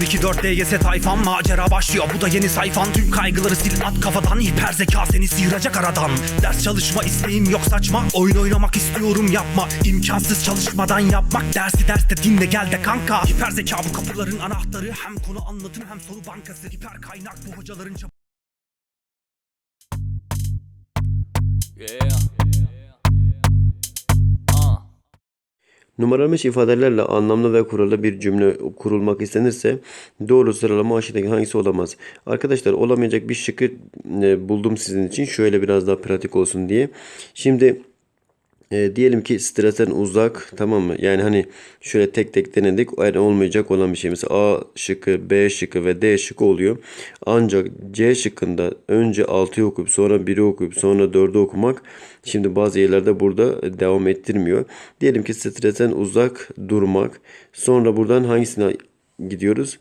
024 DGS tayfan macera başlıyor. Bu da yeni sayfan. Tüm kaygıları sil at kafadan. Hiper zeka seni sıyıracak aradan. Ders çalışma isteğim yok saçma. Oyun oynamak istiyorum yapma. İmkansız çalışmadan yapmak. Dersi derste dinle gel de kanka. Hiper zeka bu kapıların anahtarı. Hem konu anlatım hem soru bankası. Hiper kaynak bu hocaların çabuk Yeah. Numaralamış ifadelerle anlamlı ve kurallı bir cümle kurulmak istenirse doğru sıralama aşağıdaki hangisi olamaz? Arkadaşlar olamayacak bir şıkkı e, buldum sizin için. Şöyle biraz daha pratik olsun diye. Şimdi e, diyelim ki stresten uzak tamam mı? Yani hani şöyle tek tek denedik. Yani olmayacak olan bir şey. Mesela A şıkkı, B şıkkı ve D şıkkı oluyor. Ancak C şıkkında önce 6'yı okuyup sonra 1'i okuyup sonra 4'ü okumak şimdi bazı yerlerde burada devam ettirmiyor. Diyelim ki stresten uzak durmak. Sonra buradan hangisine gidiyoruz?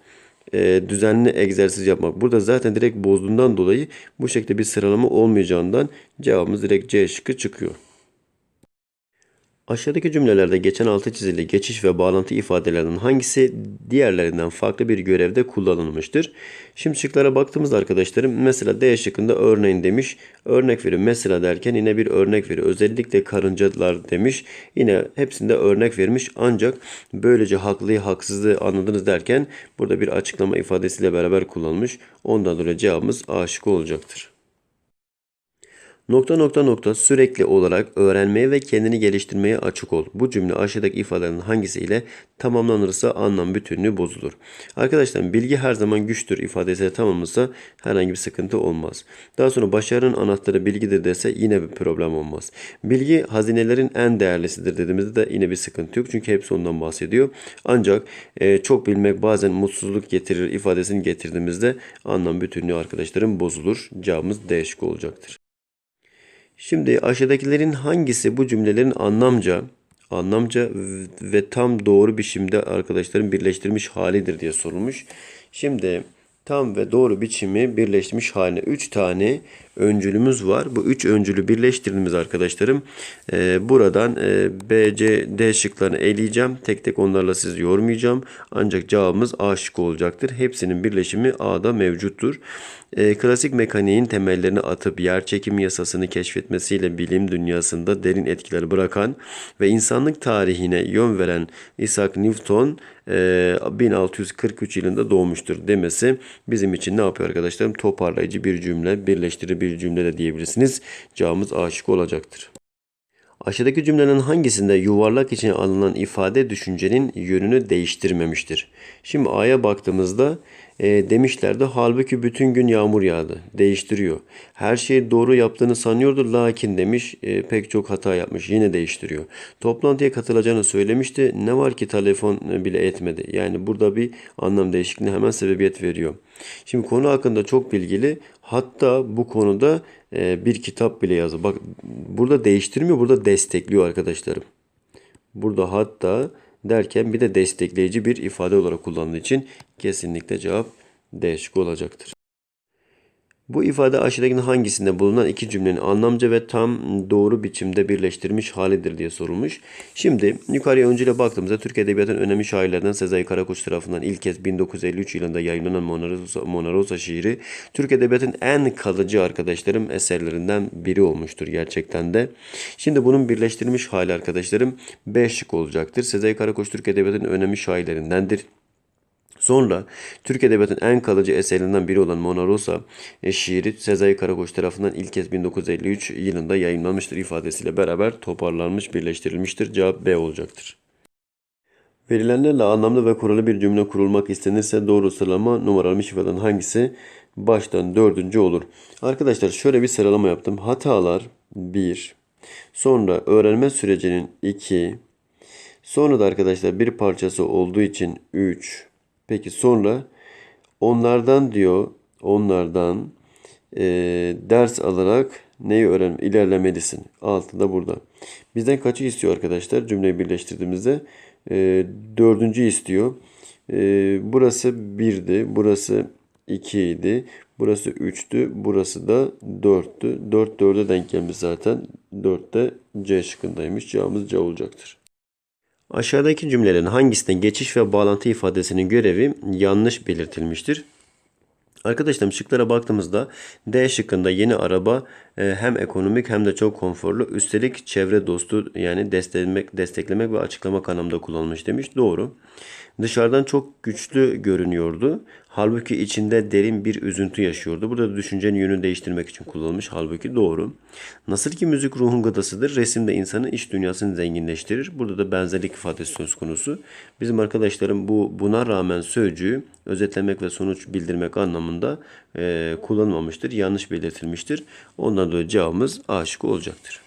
e, düzenli egzersiz yapmak. Burada zaten direkt bozduğundan dolayı bu şekilde bir sıralama olmayacağından cevabımız direkt C şıkkı çıkıyor. Aşağıdaki cümlelerde geçen altı çizili geçiş ve bağlantı ifadelerinin hangisi diğerlerinden farklı bir görevde kullanılmıştır? Şimdi şıklara baktığımızda arkadaşlarım mesela D şıkkında örneğin demiş. Örnek veriyor. Mesela derken yine bir örnek veriyor. Özellikle karıncalar demiş. Yine hepsinde örnek vermiş. Ancak böylece haklıyı haksızlığı anladınız derken burada bir açıklama ifadesiyle beraber kullanmış. Ondan dolayı cevabımız A şıkkı olacaktır. Nokta nokta nokta sürekli olarak öğrenmeye ve kendini geliştirmeye açık ol. Bu cümle aşağıdaki ifadelerin hangisiyle tamamlanırsa anlam bütünlüğü bozulur. Arkadaşlar bilgi her zaman güçtür ifadesiyle tamamlanırsa herhangi bir sıkıntı olmaz. Daha sonra başarının anahtarı bilgidir dese yine bir problem olmaz. Bilgi hazinelerin en değerlisidir dediğimizde de yine bir sıkıntı yok. Çünkü hepsi ondan bahsediyor. Ancak e, çok bilmek bazen mutsuzluk getirir ifadesini getirdiğimizde anlam bütünlüğü arkadaşlarım bozulur. Cevabımız D olacaktır. Şimdi aşağıdakilerin hangisi bu cümlelerin anlamca, anlamca ve tam doğru biçimde arkadaşların birleştirmiş halidir diye sorulmuş. Şimdi tam ve doğru biçimi birleştirmiş haline 3 tane öncülümüz var. Bu 3 öncülü birleştirdiğimiz arkadaşlarım e, buradan e, B, C, D şıklarını eleyeceğim. Tek tek onlarla sizi yormayacağım. Ancak cevabımız A şıkkı olacaktır. Hepsinin birleşimi A'da mevcuttur. E, klasik mekaniğin temellerini atıp yer çekimi yasasını keşfetmesiyle bilim dünyasında derin etkiler bırakan ve insanlık tarihine yön veren Isaac Newton e, 1643 yılında doğmuştur demesi bizim için ne yapıyor arkadaşlarım? Toparlayıcı bir cümle, birleştirici bir cümle de diyebilirsiniz. Cevabımız A şıkkı olacaktır. Aşağıdaki cümlenin hangisinde yuvarlak için alınan ifade düşüncenin yönünü değiştirmemiştir? Şimdi A'ya baktığımızda e, demişlerdi halbuki bütün gün yağmur yağdı. Değiştiriyor. Her şeyi doğru yaptığını sanıyordu lakin demiş e, pek çok hata yapmış. Yine değiştiriyor. Toplantıya katılacağını söylemişti. Ne var ki telefon bile etmedi. Yani burada bir anlam değişikliğine hemen sebebiyet veriyor. Şimdi konu hakkında çok bilgili. Hatta bu konuda e, bir kitap bile yazdı. Bak burada değiştirmiyor, burada destekliyor arkadaşlarım. Burada hatta derken bir de destekleyici bir ifade olarak kullandığı için kesinlikle cevap D şıkkı olacaktır. Bu ifade aşağıdakinin hangisinde bulunan iki cümlenin anlamca ve tam doğru biçimde birleştirmiş halidir diye sorulmuş. Şimdi yukarıya öncüyle baktığımızda Türk Edebiyatı'nın önemli şairlerden Sezai Karakoç tarafından ilk kez 1953 yılında yayınlanan Mona Rosa şiiri Türk Edebiyatı'nın en kalıcı arkadaşlarım eserlerinden biri olmuştur gerçekten de. Şimdi bunun birleştirilmiş hali arkadaşlarım 5 şık olacaktır. Sezai Karakoç Türk Edebiyatı'nın önemli şairlerindendir. Sonra Türk Edebiyatı'nın en kalıcı eserlerinden biri olan Mona Rosa e, şiiri Sezai Karakoç tarafından ilk kez 1953 yılında yayınlanmıştır ifadesiyle beraber toparlanmış, birleştirilmiştir. Cevap B olacaktır. Verilenlerle anlamlı ve kurallı bir cümle kurulmak istenirse doğru sıralama numaralanmış ifadelerin hangisi baştan dördüncü olur? Arkadaşlar şöyle bir sıralama yaptım. Hatalar 1, sonra öğrenme sürecinin 2, sonra da arkadaşlar bir parçası olduğu için 3, Peki sonra onlardan diyor onlardan e, ders alarak neyi öğren ilerlemelisin. Altında burada. Bizden kaçı istiyor arkadaşlar cümleyi birleştirdiğimizde? E, dördüncü istiyor. E, burası birdi. Burası 2 idi. Burası 3'tü. Burası da 4'tü. 4 4'e denk gelmiş zaten. 4 de C şıkkındaymış. Cevabımız C olacaktır. Aşağıdaki cümlelerin hangisinde geçiş ve bağlantı ifadesinin görevi yanlış belirtilmiştir? Arkadaşlar şıklara baktığımızda D şıkkında yeni araba e, hem ekonomik hem de çok konforlu. Üstelik çevre dostu yani desteklemek, desteklemek ve açıklamak anlamda kullanılmış demiş. Doğru. Dışarıdan çok güçlü görünüyordu. Halbuki içinde derin bir üzüntü yaşıyordu. Burada da düşüncenin yönünü değiştirmek için kullanılmış. Halbuki doğru. Nasıl ki müzik ruhun gıdasıdır, resim de insanın iç dünyasını zenginleştirir. Burada da benzerlik ifadesi söz konusu. Bizim arkadaşlarım bu buna rağmen sözcüğü özetlemek ve sonuç bildirmek anlamında e, kullanılmamıştır. Yanlış belirtilmiştir. Ondan dolayı cevabımız A şıkkı olacaktır.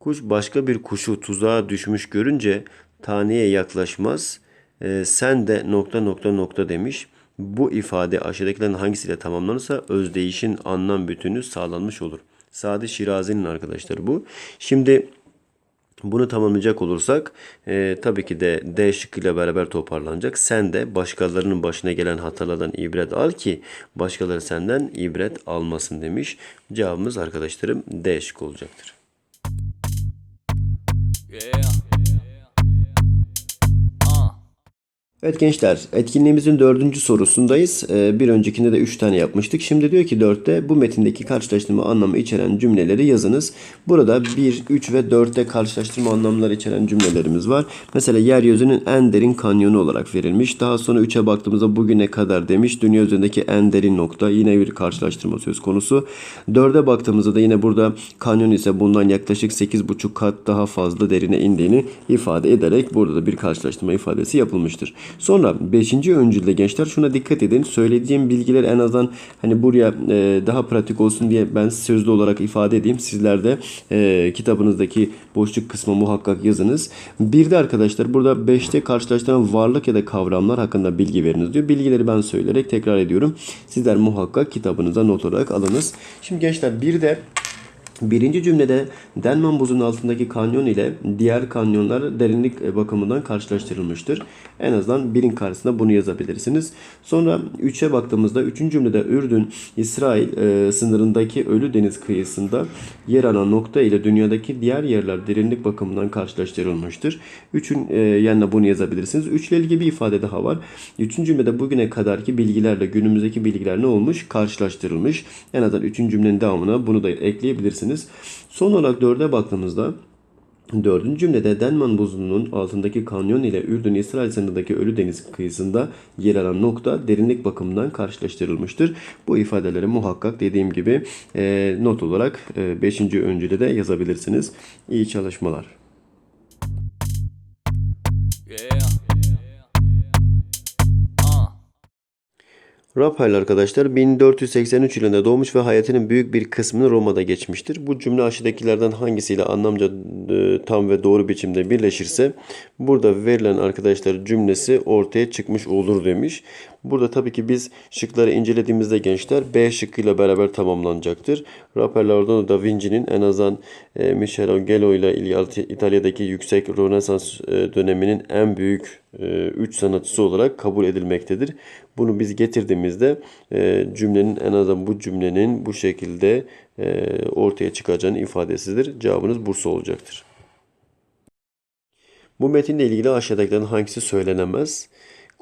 Kuş başka bir kuşu tuzağa düşmüş görünce taneye yaklaşmaz. Ee, sen de nokta nokta nokta demiş. Bu ifade aşağıdakilerin hangisiyle tamamlanırsa özdeyişin anlam bütünü sağlanmış olur. Sadi Şirazi'nin arkadaşları bu. Şimdi bunu tamamlayacak olursak e, tabii ki de D şıkkıyla beraber toparlanacak. Sen de başkalarının başına gelen hatalardan ibret al ki başkaları senden ibret almasın demiş. Cevabımız arkadaşlarım D şıkkı olacaktır. Yeah. Evet gençler etkinliğimizin dördüncü sorusundayız. Ee, bir öncekinde de üç tane yapmıştık. Şimdi diyor ki dörtte bu metindeki karşılaştırma anlamı içeren cümleleri yazınız. Burada bir, üç ve dörtte karşılaştırma anlamları içeren cümlelerimiz var. Mesela yeryüzünün en derin kanyonu olarak verilmiş. Daha sonra üçe baktığımızda bugüne kadar demiş. Dünya üzerindeki en derin nokta yine bir karşılaştırma söz konusu. Dörde baktığımızda da yine burada kanyon ise bundan yaklaşık 8,5 kat daha fazla derine indiğini ifade ederek burada da bir karşılaştırma ifadesi yapılmıştır. Sonra 5. öncülde gençler şuna dikkat edin. Söylediğim bilgiler en azından hani buraya e, daha pratik olsun diye ben sözlü olarak ifade edeyim. Sizler de e, kitabınızdaki boşluk kısmı muhakkak yazınız. Bir de arkadaşlar burada 5'te karşılaştıran varlık ya da kavramlar hakkında bilgi veriniz diyor. Bilgileri ben söyleyerek tekrar ediyorum. Sizler muhakkak kitabınıza not olarak alınız. Şimdi gençler bir de Birinci cümlede Denman buzunun altındaki kanyon ile diğer kanyonlar derinlik bakımından karşılaştırılmıştır. En azından birin karşısında bunu yazabilirsiniz. Sonra 3'e baktığımızda 3. cümlede Ürdün, İsrail e, sınırındaki Ölü Deniz kıyısında yer alan nokta ile dünyadaki diğer yerler derinlik bakımından karşılaştırılmıştır. 3'ün e, yanına bunu yazabilirsiniz. 3 ile ilgili bir ifade daha var. 3. cümlede bugüne kadarki bilgilerle günümüzdeki bilgiler ne olmuş? Karşılaştırılmış. En azından 3. cümlenin devamına bunu da ekleyebilirsiniz. Son olarak 4'e baktığımızda Dördüncü cümlede Denman buzulunun altındaki kanyon ile Ürdün İsrail sınırındaki Ölü Deniz kıyısında yer alan nokta derinlik bakımından karşılaştırılmıştır. Bu ifadeleri muhakkak dediğim gibi e, not olarak 5. öncüde de yazabilirsiniz. İyi çalışmalar. Raphael arkadaşlar 1483 yılında doğmuş ve hayatının büyük bir kısmını Roma'da geçmiştir. Bu cümle aşağıdakilerden hangisiyle anlamca e, tam ve doğru biçimde birleşirse burada verilen arkadaşlar cümlesi ortaya çıkmış olur demiş. Burada tabii ki biz şıkları incelediğimizde gençler B şıkkıyla beraber tamamlanacaktır. Raphael Leonardo da Vinci'nin en azından e, Michelangelo ile İtalya'daki yüksek Rönesans e, döneminin en büyük e, üç sanatçısı olarak kabul edilmektedir. Bunu biz getirdiğimizde e, cümlenin en azından bu cümlenin bu şekilde e, ortaya çıkacağını ifadesidir. Cevabınız Bursa olacaktır. Bu metinle ilgili aşağıdakilerin hangisi söylenemez?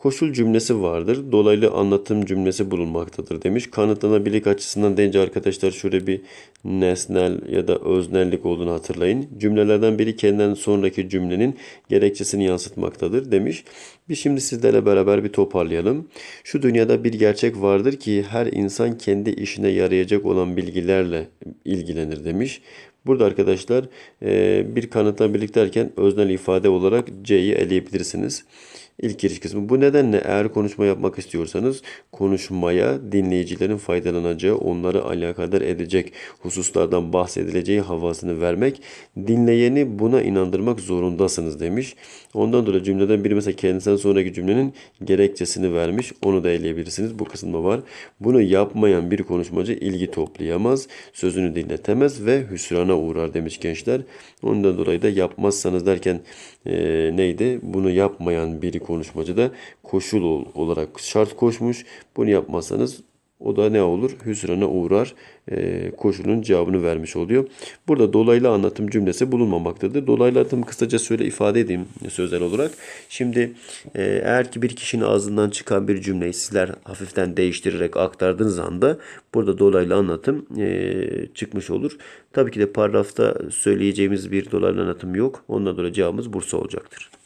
Koşul cümlesi vardır. Dolaylı anlatım cümlesi bulunmaktadır demiş. Kanıtlanabilirlik açısından deyince arkadaşlar şöyle bir nesnel ya da öznellik olduğunu hatırlayın. Cümlelerden biri kendinden sonraki cümlenin gerekçesini yansıtmaktadır demiş. Biz şimdi sizlerle beraber bir toparlayalım. Şu dünyada bir gerçek vardır ki her insan kendi işine yarayacak olan bilgilerle ilgilenir demiş. Burada arkadaşlar bir kanıtlanabilirlik derken öznel ifade olarak C'yi eleyebilirsiniz. İlk giriş kısmı. Bu nedenle eğer konuşma yapmak istiyorsanız konuşmaya dinleyicilerin faydalanacağı, onları alakadar edecek hususlardan bahsedileceği havasını vermek, dinleyeni buna inandırmak zorundasınız demiş. Ondan dolayı cümleden biri mesela kendisinden sonraki cümlenin gerekçesini vermiş. Onu da eleyebilirsiniz. Bu kısımda var. Bunu yapmayan bir konuşmacı ilgi toplayamaz, sözünü dinletemez ve hüsrana uğrar demiş gençler. Ondan dolayı da yapmazsanız derken e, neydi? Bunu yapmayan biri konuşmacı da koşul olarak şart koşmuş. Bunu yapmazsanız O da ne olur? Hüsrana uğrar e, koşulun cevabını vermiş oluyor. Burada dolaylı anlatım cümlesi bulunmamaktadır. Dolaylı anlatım kısaca şöyle ifade edeyim sözel olarak. Şimdi e, eğer ki bir kişinin ağzından çıkan bir cümleyi sizler hafiften değiştirerek aktardığınız anda burada dolaylı anlatım e, çıkmış olur. Tabii ki de paragrafta söyleyeceğimiz bir dolaylı anlatım yok. Ondan dolayı cevabımız Bursa olacaktır.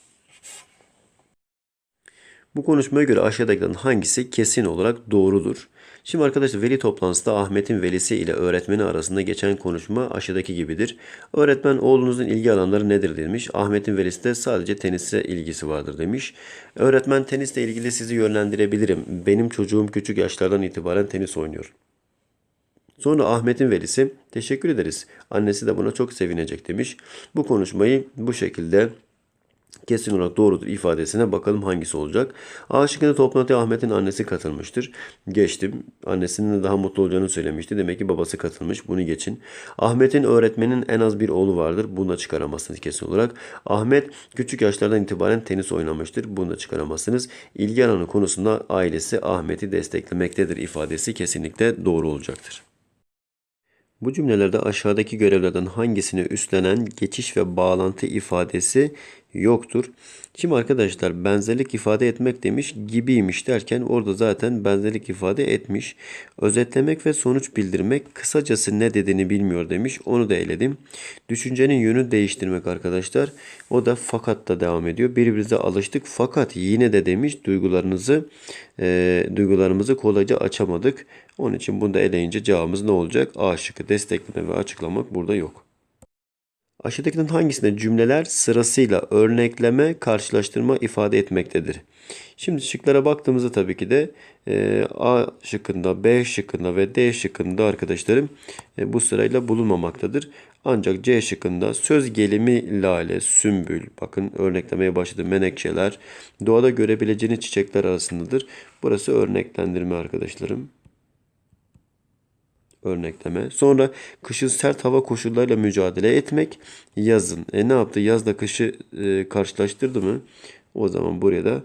Bu konuşmaya göre aşağıdakilerin hangisi kesin olarak doğrudur? Şimdi arkadaşlar veli toplantısında Ahmet'in velisi ile öğretmeni arasında geçen konuşma aşağıdaki gibidir. Öğretmen oğlunuzun ilgi alanları nedir demiş. Ahmet'in velisi de sadece tenise ilgisi vardır demiş. Öğretmen tenisle ilgili sizi yönlendirebilirim. Benim çocuğum küçük yaşlardan itibaren tenis oynuyor. Sonra Ahmet'in velisi teşekkür ederiz. Annesi de buna çok sevinecek demiş. Bu konuşmayı bu şekilde kesin olarak doğrudur ifadesine bakalım hangisi olacak. A şıkkında toplantıya Ahmet'in annesi katılmıştır. Geçtim. Annesinin de daha mutlu olacağını söylemişti. Demek ki babası katılmış. Bunu geçin. Ahmet'in öğretmenin en az bir oğlu vardır. Bunu da çıkaramazsınız kesin olarak. Ahmet küçük yaşlardan itibaren tenis oynamıştır. Bunu da çıkaramazsınız. İlgi alanı konusunda ailesi Ahmet'i desteklemektedir ifadesi kesinlikle doğru olacaktır. Bu cümlelerde aşağıdaki görevlerden hangisini üstlenen geçiş ve bağlantı ifadesi yoktur. Şimdi arkadaşlar benzerlik ifade etmek demiş gibiymiş derken orada zaten benzerlik ifade etmiş. Özetlemek ve sonuç bildirmek kısacası ne dediğini bilmiyor demiş. Onu da eledim. Düşüncenin yönü değiştirmek arkadaşlar. O da fakat da devam ediyor. Birbirimize alıştık fakat yine de demiş duygularınızı e, duygularımızı kolayca açamadık. Onun için bunu da eleyince cevabımız ne olacak? A şıkkı destekleme ve açıklamak burada yok. Aşağıdakilerin hangisinde cümleler sırasıyla örnekleme, karşılaştırma ifade etmektedir? Şimdi şıklara baktığımızda tabii ki de e, A şıkkında, B şıkkında ve D şıkkında arkadaşlarım e, bu sırayla bulunmamaktadır. Ancak C şıkkında söz gelimi lale, sümbül, bakın örneklemeye başladı menekşeler, doğada görebileceğiniz çiçekler arasındadır. Burası örneklendirme arkadaşlarım örnekleme. Sonra kışın sert hava koşullarıyla mücadele etmek. Yazın. E ne yaptı? Yazla kışı e, karşılaştırdı mı? O zaman buraya da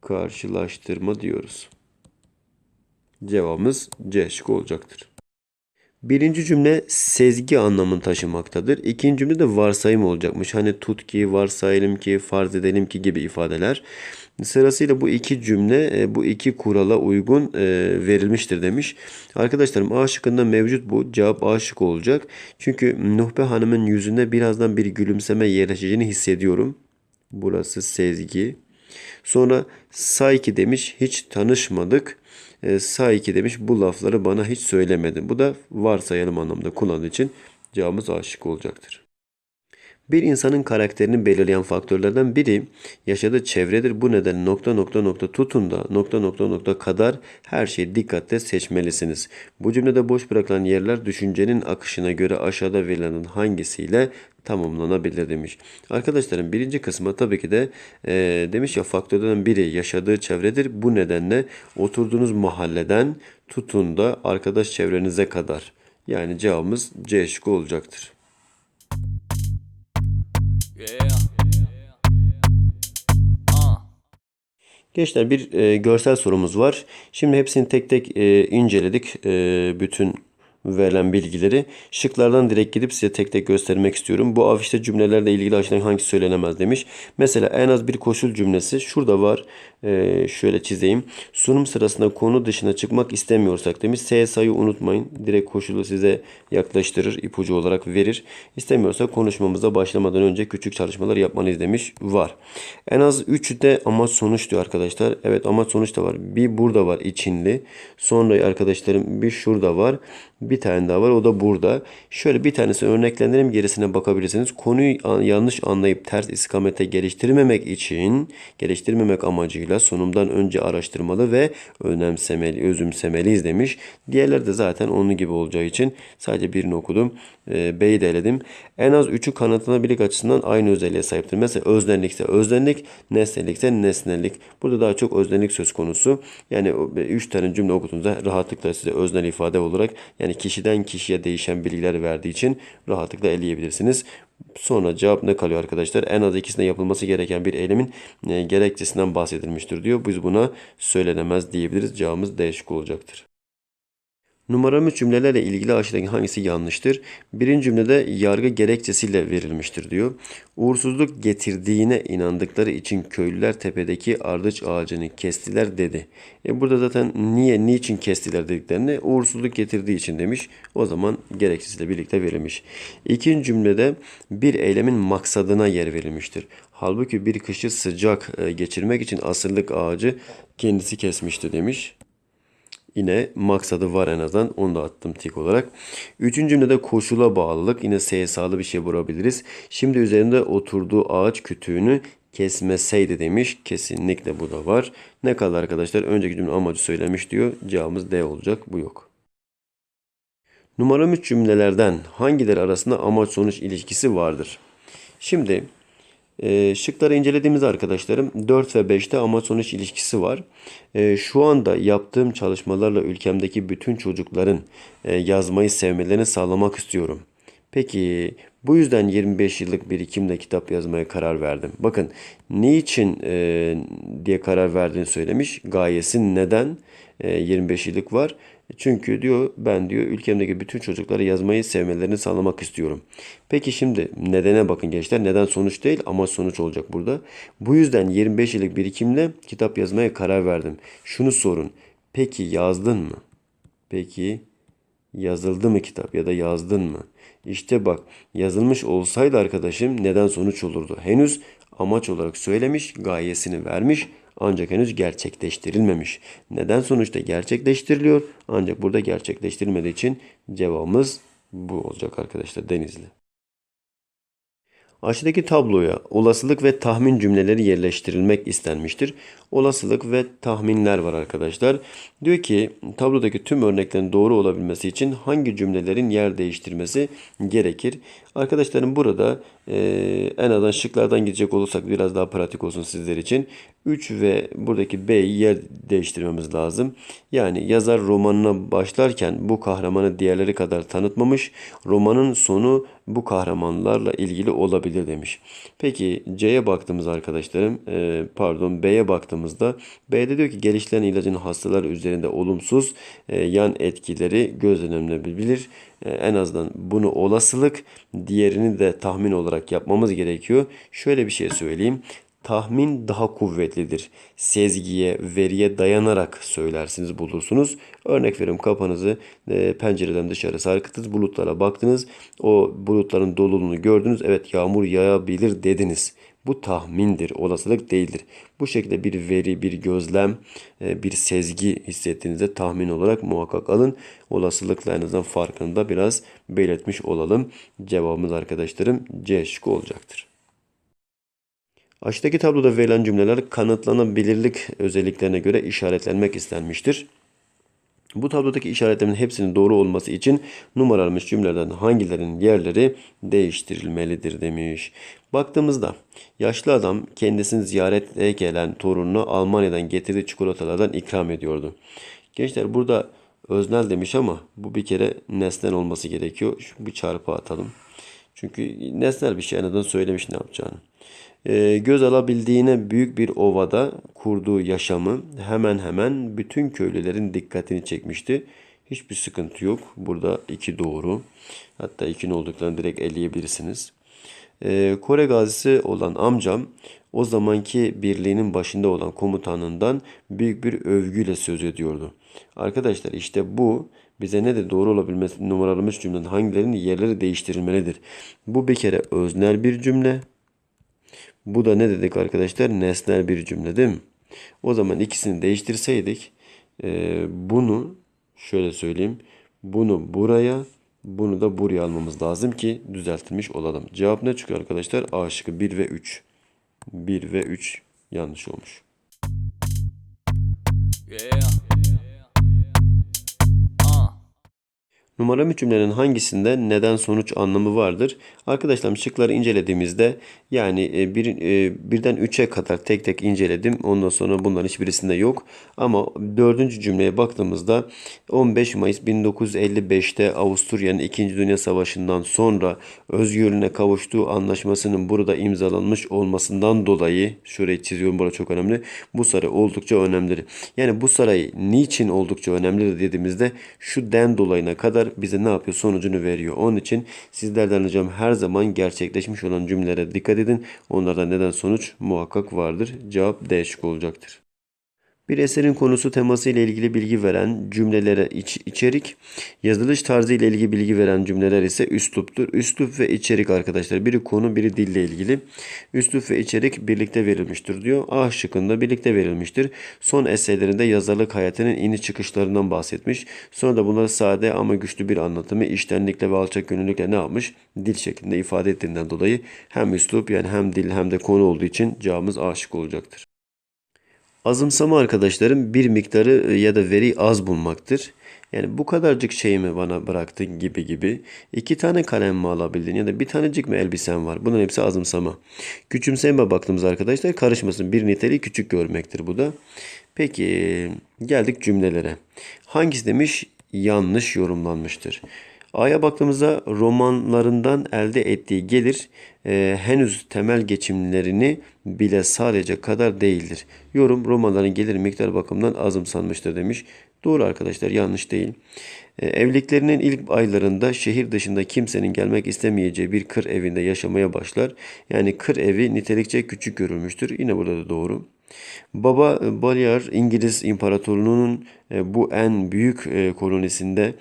karşılaştırma diyoruz. Cevabımız C şıkkı olacaktır. Birinci cümle sezgi anlamını taşımaktadır. İkinci cümle de varsayım olacakmış. Hani tut ki, varsayalım ki, farz edelim ki gibi ifadeler. Sırasıyla bu iki cümle e, bu iki kurala uygun e, verilmiştir demiş. Arkadaşlarım A şıkkında mevcut bu. Cevap A şıkkı olacak. Çünkü Nuhbe Hanım'ın yüzünde birazdan bir gülümseme yerleşeceğini hissediyorum. Burası sezgi. Sonra Sayki demiş hiç tanışmadık. E, Sayki demiş bu lafları bana hiç söylemedin. Bu da varsayalım anlamda kullandığı için cevabımız A şıkkı olacaktır. Bir insanın karakterini belirleyen faktörlerden biri yaşadığı çevredir. Bu nedenle nokta nokta nokta tutun da nokta nokta nokta kadar her şeyi dikkatle seçmelisiniz. Bu cümlede boş bırakılan yerler düşüncenin akışına göre aşağıda verilenin hangisiyle tamamlanabilir demiş. Arkadaşlarım birinci kısmı tabii ki de e, demiş ya faktörlerden biri yaşadığı çevredir. Bu nedenle oturduğunuz mahalleden tutun da arkadaş çevrenize kadar. Yani cevabımız C şıkkı olacaktır. Gençler bir e, görsel sorumuz var. Şimdi hepsini tek tek e, inceledik. E, bütün verilen bilgileri. Şıklardan direkt gidip size tek tek göstermek istiyorum. Bu afişte cümlelerle ilgili aşağıdan hangisi söylenemez demiş. Mesela en az bir koşul cümlesi şurada var. E, şöyle çizeyim. Sunum sırasında konu dışına çıkmak istemiyorsak demiş. S sayı unutmayın. Direkt koşulu size yaklaştırır. ipucu olarak verir. İstemiyorsak konuşmamıza başlamadan önce küçük çalışmalar yapmalıyız demiş. Var. En az 3 de amaç sonuç diyor arkadaşlar. Evet amaç sonuç da var. Bir burada var içinli. Sonra arkadaşlarım bir şurada var. Bir tane daha var. O da burada. Şöyle bir tanesini örneklendirelim. Gerisine bakabilirsiniz. Konuyu an- yanlış anlayıp ters istikamete geliştirmemek için geliştirmemek amacıyla sunumdan önce araştırmalı ve önemsemeli, özümsemeliyiz demiş. Diğerleri de zaten onun gibi olacağı için sadece birini okudum. Ee, B'yi de eledim. En az 3'ü kanıtlanabilirlik açısından aynı özelliğe sahiptir. Mesela öznellikse öznellik, nesnelikse nesnelik. Burada daha çok öznellik söz konusu. Yani 3 tane cümle okuduğunuzda rahatlıkla size öznel ifade olarak yani kişiden kişiye değişen bilgiler verdiği için rahatlıkla eleyebilirsiniz. Sonra cevap ne kalıyor arkadaşlar? En az ikisinde yapılması gereken bir eylemin e, gerekçesinden bahsedilmiştir diyor. Biz buna söylenemez diyebiliriz. Cevabımız D şıkkı olacaktır. Numaralı cümlelerle ilgili aşağıdaki hangisi yanlıştır? Birinci cümlede yargı gerekçesiyle verilmiştir diyor. Uğursuzluk getirdiğine inandıkları için köylüler tepedeki ardıç ağacını kestiler dedi. E burada zaten niye, niçin kestiler dediklerini uğursuzluk getirdiği için demiş. O zaman gerekçesiyle birlikte verilmiş. İkinci cümlede bir eylemin maksadına yer verilmiştir. Halbuki bir kışı sıcak e, geçirmek için asırlık ağacı kendisi kesmişti demiş. Yine maksadı var en azından. Onu da attım tik olarak. Üçüncü cümlede koşula bağlılık. Yine SSA'lı bir şey vurabiliriz. Şimdi üzerinde oturduğu ağaç kütüğünü kesmeseydi demiş. Kesinlikle bu da var. Ne kaldı arkadaşlar? Önceki cümle amacı söylemiş diyor. Cevabımız D olacak. Bu yok. Numaralı üç cümlelerden hangileri arasında amaç sonuç ilişkisi vardır? Şimdi e, şıkları incelediğimizde arkadaşlarım 4 ve 5'te amaç sonuç ilişkisi var. E, şu anda yaptığım çalışmalarla ülkemdeki bütün çocukların e, yazmayı sevmelerini sağlamak istiyorum. Peki bu yüzden 25 yıllık birikimle kitap yazmaya karar verdim. Bakın niçin e, diye karar verdiğini söylemiş. Gayesi neden e, 25 yıllık var? Çünkü diyor ben diyor ülkemdeki bütün çocuklara yazmayı sevmelerini sağlamak istiyorum. Peki şimdi nedene bakın gençler. Neden sonuç değil ama sonuç olacak burada. Bu yüzden 25 yıllık birikimle kitap yazmaya karar verdim. Şunu sorun. Peki yazdın mı? Peki yazıldı mı kitap ya da yazdın mı? İşte bak yazılmış olsaydı arkadaşım neden sonuç olurdu? Henüz amaç olarak söylemiş, gayesini vermiş ancak henüz gerçekleştirilmemiş. Neden sonuçta gerçekleştiriliyor ancak burada gerçekleştirilmediği için cevabımız bu olacak arkadaşlar Denizli. Aşağıdaki tabloya olasılık ve tahmin cümleleri yerleştirilmek istenmiştir. Olasılık ve tahminler var arkadaşlar. Diyor ki tablodaki tüm örneklerin doğru olabilmesi için hangi cümlelerin yer değiştirmesi gerekir? Arkadaşlarım burada e, en azından şıklardan gidecek olursak biraz daha pratik olsun sizler için. 3 ve buradaki B'yi yer değiştirmemiz lazım. Yani yazar romanına başlarken bu kahramanı diğerleri kadar tanıtmamış. Romanın sonu bu kahramanlarla ilgili olabilir demiş. Peki C'ye baktığımız arkadaşlarım e, pardon B'ye baktığımızda B'de diyor ki geliştiren ilacın hastalar üzerinde olumsuz e, yan etkileri gözlenebilir. E, en azından bunu olasılık diğerini de tahmin olarak yapmamız gerekiyor. Şöyle bir şey söyleyeyim. Tahmin daha kuvvetlidir. Sezgiye, veriye dayanarak söylersiniz, bulursunuz. Örnek veriyorum kafanızı e, pencereden dışarı sarkıttınız, bulutlara baktınız. O bulutların doluluğunu gördünüz. Evet yağmur yağabilir dediniz. Bu tahmindir, olasılık değildir. Bu şekilde bir veri, bir gözlem, e, bir sezgi hissettiğinizde tahmin olarak muhakkak alın. Olasılıkla en azından farkını da biraz belirtmiş olalım. Cevabımız arkadaşlarım C şıkkı olacaktır. Aşağıdaki tabloda verilen cümleler kanıtlanabilirlik özelliklerine göre işaretlenmek istenmiştir. Bu tablodaki işaretlerin hepsinin doğru olması için numaralanmış cümlelerden hangilerinin yerleri değiştirilmelidir demiş. Baktığımızda yaşlı adam kendisini ziyarete gelen torununa Almanya'dan getirdiği çikolatalardan ikram ediyordu. Gençler burada öznel demiş ama bu bir kere nesnel olması gerekiyor. Şu bir çarpı atalım. Çünkü nesnel bir şey en azından söylemiş ne yapacağını. Ee, göz alabildiğine büyük bir ovada kurduğu yaşamı hemen hemen bütün köylülerin dikkatini çekmişti. Hiçbir sıkıntı yok. Burada iki doğru. Hatta ikinin olduklarını direkt eleyebilirsiniz. Ee, Kore gazisi olan amcam o zamanki birliğinin başında olan komutanından büyük bir övgüyle söz ediyordu. Arkadaşlar işte bu bize ne de doğru olabilmesi numaralanmış cümlenin hangilerinin yerleri değiştirilmelidir. Bu bir kere öznel bir cümle. Bu da ne dedik arkadaşlar? Nesnel bir cümle değil mi? O zaman ikisini değiştirseydik e, bunu şöyle söyleyeyim. Bunu buraya bunu da buraya almamız lazım ki düzeltilmiş olalım. Cevap ne çıkıyor arkadaşlar? A şıkkı 1 ve 3. 1 ve 3 yanlış olmuş. Yeah. Numara 3 cümlenin hangisinde neden sonuç anlamı vardır? Arkadaşlar şıkları incelediğimizde yani e, bir, e, birden 3'e kadar tek tek inceledim. Ondan sonra bunların hiçbirisinde yok. Ama dördüncü cümleye baktığımızda 15 Mayıs 1955'te Avusturya'nın 2. Dünya Savaşı'ndan sonra özgürlüğüne kavuştuğu anlaşmasının burada imzalanmış olmasından dolayı şurayı çiziyorum burada çok önemli. Bu saray oldukça önemlidir. Yani bu saray niçin oldukça önemlidir dediğimizde şu den dolayına kadar bize ne yapıyor sonucunu veriyor. Onun için sizlerden ricam her zaman gerçekleşmiş olan cümlelere dikkat edin. Onlarda neden sonuç muhakkak vardır. Cevap D şıkkı olacaktır. Bir eserin konusu teması ile ilgili bilgi veren cümlelere iç, içerik, yazılış tarzı ile ilgili bilgi veren cümleler ise üsluptur. Üslup ve içerik arkadaşlar biri konu biri dille ilgili. Üslup ve içerik birlikte verilmiştir diyor. A şıkkında birlikte verilmiştir. Son eserlerinde yazarlık hayatının iniş çıkışlarından bahsetmiş. Sonra da bunları sade ama güçlü bir anlatımı iştenlikle ve alçak gönüllülükle ne yapmış? Dil şeklinde ifade ettiğinden dolayı hem üslup yani hem dil hem de konu olduğu için cevabımız A şıkkı olacaktır. Azımsama arkadaşlarım bir miktarı e, ya da veri az bulmaktır. Yani bu kadarcık şey mi bana bıraktın gibi gibi. İki tane kalem mi alabildin ya da bir tanecik mi elbisen var. Bunların hepsi azımsama. Küçümseme baktığımız arkadaşlar karışmasın. Bir niteliği küçük görmektir bu da. Peki geldik cümlelere. Hangisi demiş yanlış yorumlanmıştır. A'ya baktığımızda romanlarından elde ettiği gelir e, henüz temel geçimlerini bile sadece kadar değildir. Yorum romanların gelir miktar bakımından azımsanmıştır demiş. Doğru arkadaşlar yanlış değil. E, evliliklerinin ilk aylarında şehir dışında kimsenin gelmek istemeyeceği bir kır evinde yaşamaya başlar. Yani kır evi nitelikçe küçük görülmüştür. Yine burada da doğru. Baba e, Balyar İngiliz İmparatorluğu'nun e, bu en büyük e, kolonisinde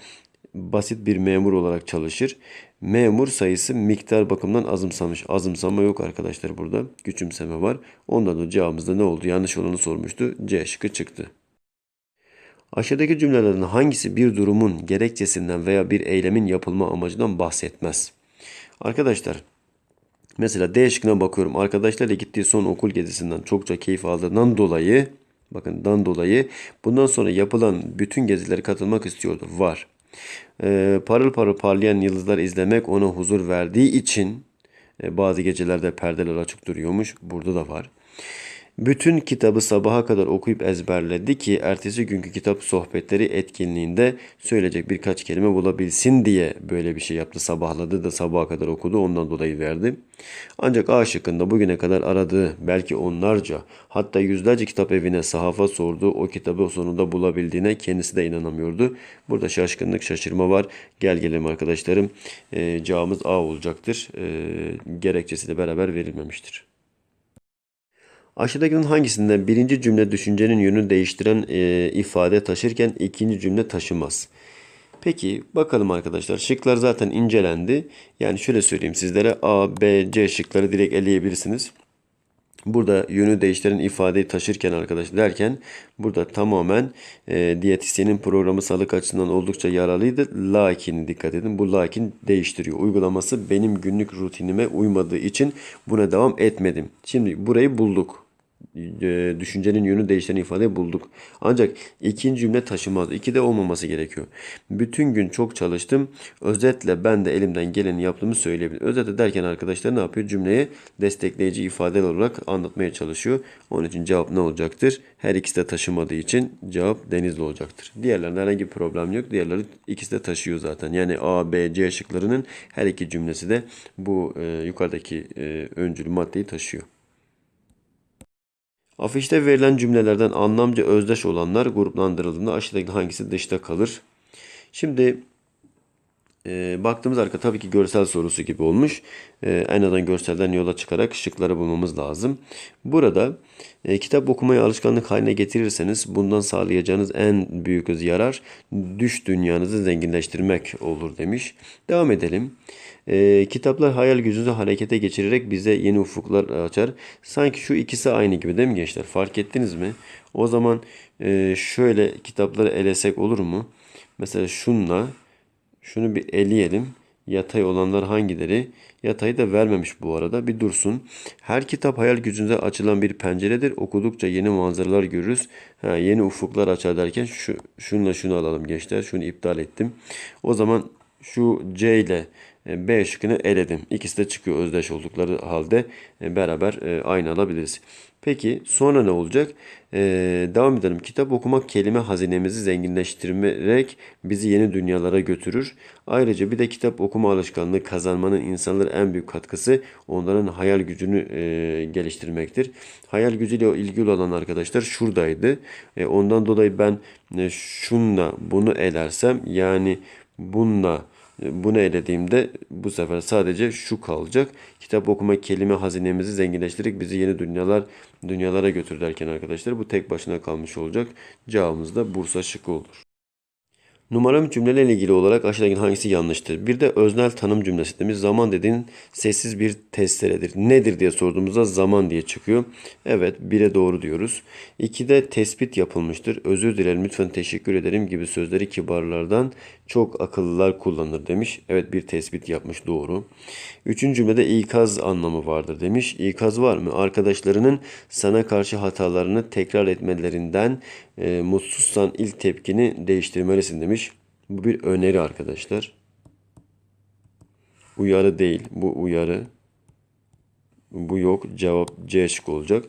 basit bir memur olarak çalışır. Memur sayısı miktar bakımından azımsamış. Azımsama yok arkadaşlar burada. Küçümseme var. Ondan da cevabımızda ne oldu? Yanlış olanı sormuştu. C şıkkı çıktı. Aşağıdaki cümlelerin hangisi bir durumun gerekçesinden veya bir eylemin yapılma amacından bahsetmez? Arkadaşlar mesela D şıkkına bakıyorum. Arkadaşlarla gittiği son okul gezisinden çokça keyif aldığından dolayı bakın dan dolayı bundan sonra yapılan bütün gezilere katılmak istiyordu. Var. Ee, parıl parıl parlayan yıldızlar izlemek ona huzur verdiği için e, bazı gecelerde perdeler açık duruyormuş. Burada da var. Bütün kitabı sabaha kadar okuyup ezberledi ki ertesi günkü kitap sohbetleri etkinliğinde söyleyecek birkaç kelime bulabilsin diye böyle bir şey yaptı. Sabahladı da sabaha kadar okudu ondan dolayı verdi. Ancak A şıkkında bugüne kadar aradığı belki onlarca hatta yüzlerce kitap evine sahafa sordu. O kitabı sonunda bulabildiğine kendisi de inanamıyordu. Burada şaşkınlık şaşırma var. Gel gelelim arkadaşlarım. E, cevabımız A olacaktır. E, gerekçesi de beraber verilmemiştir. Aşağıdakinin hangisinde birinci cümle düşüncenin yönünü değiştiren e, ifade taşırken ikinci cümle taşımaz? Peki bakalım arkadaşlar. Şıklar zaten incelendi. Yani şöyle söyleyeyim sizlere A, B, C şıkları direkt eleyebilirsiniz. Burada yönü değiştiren ifadeyi taşırken arkadaş derken burada tamamen e, diyetisyenin programı sağlık açısından oldukça yararlıydı. Lakin dikkat edin bu lakin değiştiriyor. Uygulaması benim günlük rutinime uymadığı için buna devam etmedim. Şimdi burayı bulduk düşüncenin yönü değiştiren ifadeyi bulduk. Ancak ikinci cümle taşımaz. İki de olmaması gerekiyor. Bütün gün çok çalıştım. Özetle ben de elimden geleni yaptığımı söyleyebilirim. Özetle derken arkadaşlar ne yapıyor? Cümleyi destekleyici ifadeler olarak anlatmaya çalışıyor. Onun için cevap ne olacaktır? Her ikisi de taşımadığı için cevap denizli olacaktır. Diğerlerinde herhangi bir problem yok. Diğerleri ikisi de taşıyor zaten. Yani A, B, C şıklarının her iki cümlesi de bu e, yukarıdaki e, öncül maddeyi taşıyor. Afişte verilen cümlelerden anlamca özdeş olanlar gruplandırıldığında aşağıdaki hangisi dışta kalır? Şimdi e, baktığımız arka tabii ki görsel sorusu gibi olmuş. E, azından görselden yola çıkarak şıkları bulmamız lazım. Burada e, kitap okumayı alışkanlık haline getirirseniz bundan sağlayacağınız en büyük yarar düş dünyanızı zenginleştirmek olur demiş. Devam edelim. E, kitaplar hayal gücünüzü harekete geçirerek bize yeni ufuklar açar. Sanki şu ikisi aynı gibi değil mi gençler? Fark ettiniz mi? O zaman e, şöyle kitapları elesek olur mu? Mesela şunla şunu bir eleyelim. Yatay olanlar hangileri? Yatayı da vermemiş bu arada. Bir dursun. Her kitap hayal gücünüze açılan bir penceredir. Okudukça yeni manzaralar görürüz. Ha, yeni ufuklar açar derken şu, şununla şunu alalım gençler. Şunu iptal ettim. O zaman şu C ile B şıkkını eledim. İkisi de çıkıyor özdeş oldukları halde e, beraber e, aynı alabiliriz. Peki sonra ne olacak? Ee, devam edelim. Kitap okumak kelime hazinemizi zenginleştirerek bizi yeni dünyalara götürür. Ayrıca bir de kitap okuma alışkanlığı kazanmanın insanlara en büyük katkısı onların hayal gücünü e, geliştirmektir. Hayal gücüyle ilgili olan arkadaşlar şuradaydı. E, ondan dolayı ben e, şunla bunu elersem yani bununla bunu elediğimde bu sefer sadece şu kalacak. Kitap okuma kelime hazinemizi zenginleştirerek bizi yeni dünyalar dünyalara götür derken arkadaşlar bu tek başına kalmış olacak. Cevabımız da Bursa şıkkı olur. Numaram cümlelerle ilgili olarak aşağıdaki hangisi yanlıştır? Bir de öznel tanım cümlesi demiş. Zaman dediğin sessiz bir testeredir. Nedir diye sorduğumuzda zaman diye çıkıyor. Evet bire doğru diyoruz. İkide tespit yapılmıştır. Özür dilerim lütfen teşekkür ederim gibi sözleri kibarlardan çok akıllılar kullanır demiş. Evet bir tespit yapmış doğru. Üçüncü cümlede ikaz anlamı vardır demiş. İkaz var mı? Arkadaşlarının sana karşı hatalarını tekrar etmelerinden e, mutsuzsan ilk tepkini değiştirmelisin demiş. Bu bir öneri arkadaşlar. Uyarı değil. Bu uyarı. Bu yok. Cevap C şık olacak.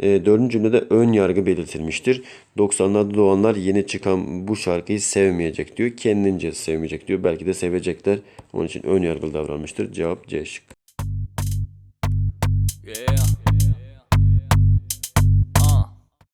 E, dördüncü cümlede ön yargı belirtilmiştir. 90'larda doğanlar yeni çıkan bu şarkıyı sevmeyecek diyor. Kendince sevmeyecek diyor. Belki de sevecekler. Onun için ön yargılı davranmıştır. Cevap C şık.